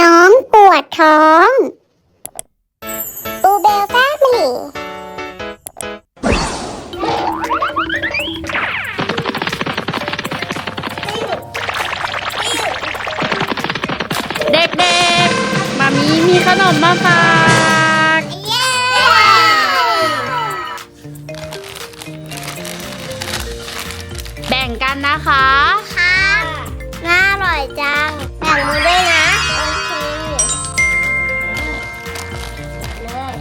น้องปวดท้องอูเบลแฟมิลี่เด็กๆ มามีมีขนมมาฝากเย้แบ่งกันนะคะ ค่ะ น่าอร่อยจังแบ่ งมือด้วยนะ โอเคเลย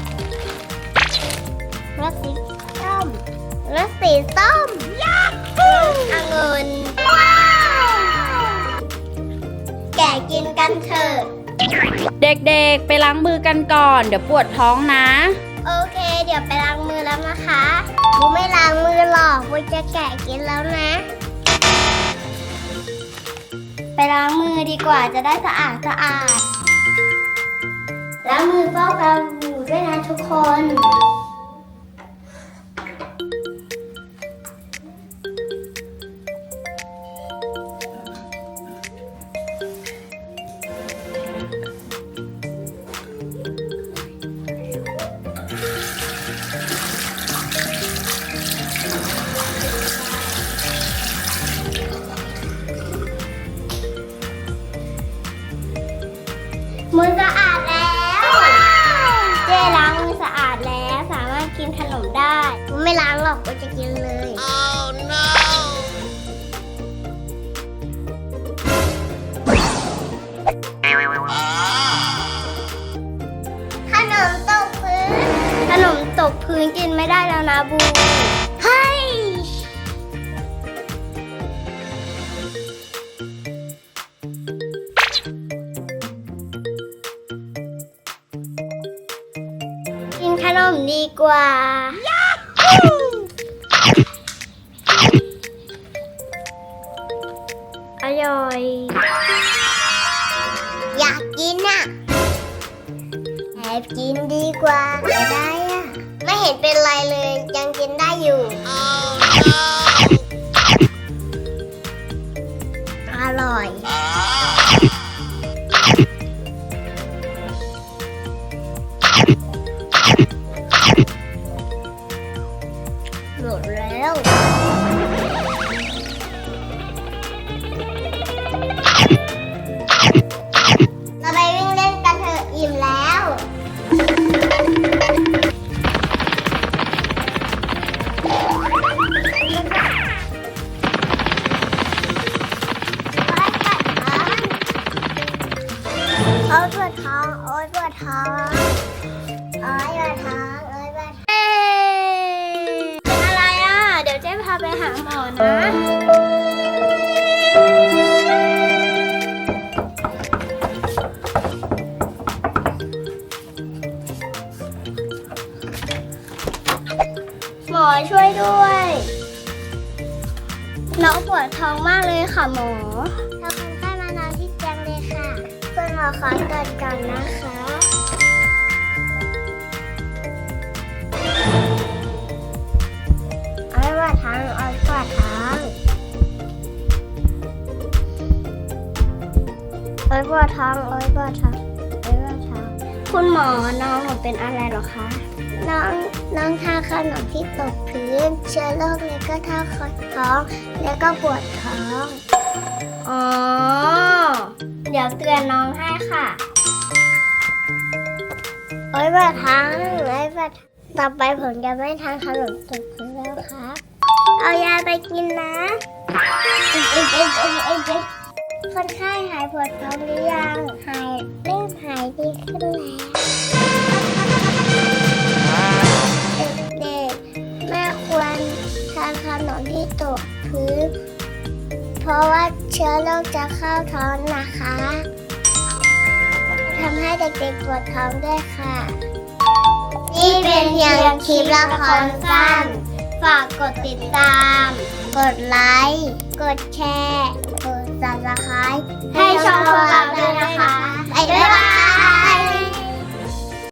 รสสีส้มรสสีส้มยักษ์องุ่นว้าว แกะกินกันเถอะ เด็กๆ ไปล้างมือกันก่อน เดี๋ยวปวดท้องนะ โอเค เดี๋ยวไปล้างมือแล้วนะคะบูไม่ล้างมือหรอกบูจะแกะกินแล้วนะ ล้างมือดีกว่าจะได้สะอาดสะอาดล้างมือฟอกสบู่ด้วยนะทุกคน ไม่ล้างหรอกกูจะกินเลยขนมตกพื้น ขนมตกพื้นกินไม่ได้แล้วนะบูเฮ้ยกินขนมดีกว่า อร่อย อยากกินอะ แอบกินดีกว่าไม่ได้อะ ไม่เห็นเป็นไรเลย ยังกินได้อยู่ อร่อยห เราไปวิ่งเล่นกันเถอะอิ่มแล้ว โอ๊ยปวดท้อง โอ๊ยปวดท้อง โอ๊ยปวดท้อง โอ๊ยปวดท้อง เป็นอะไรอะ เดี๋ยวเจ๊พาไปหาหมอนะ อช่วยด้วย น้องปวดท้องมากเลยค่ะหมอถ้าคนไข้มานอนที่เตียงเลยค่ะคุณหมอขอตรวจก่อนนะคะ เอาไว้ว่าทางเอาไว้ว่าทางเอาไว้ว่าทางเอาไว้ว่าทางเอาไว้ว่าทางคุณหมอน้องหนูเป็นอะไรเหรอคะ น้องน้องทานขนมที่ตกพื้น เชื้อโรคเลยก็ท้าคอท้อง แล้วก็ปวดท้อง อ๋อ เดี๋ยวเตือนน้องให้ค่ะ โอ้ยบัดทางโอ้ยบัดต่อไปผมจะไม่ทานขนมตกพื้นแล้วครับ เอายาไปกินนะเอ๊ะเอ๊ะเอ๊ะเอ๊ะเอ๊ะเอ๊ะคนไข้หายปวดท้องหรือยัง หายเริ่มหายดีขึ้นแล้ว ราะว่าเชื้อโรคจะเข้าท้องนะคะทำให้เด็กๆปวดท้องด้วยค่ะ นี่เป็นเพียงคลิปละครสั้น ฝากกดติดตาม กดไลค์ กดแชร์ กดซับสไคร้ให้ช่องของเราด้วยนะคะบ๊ายบาย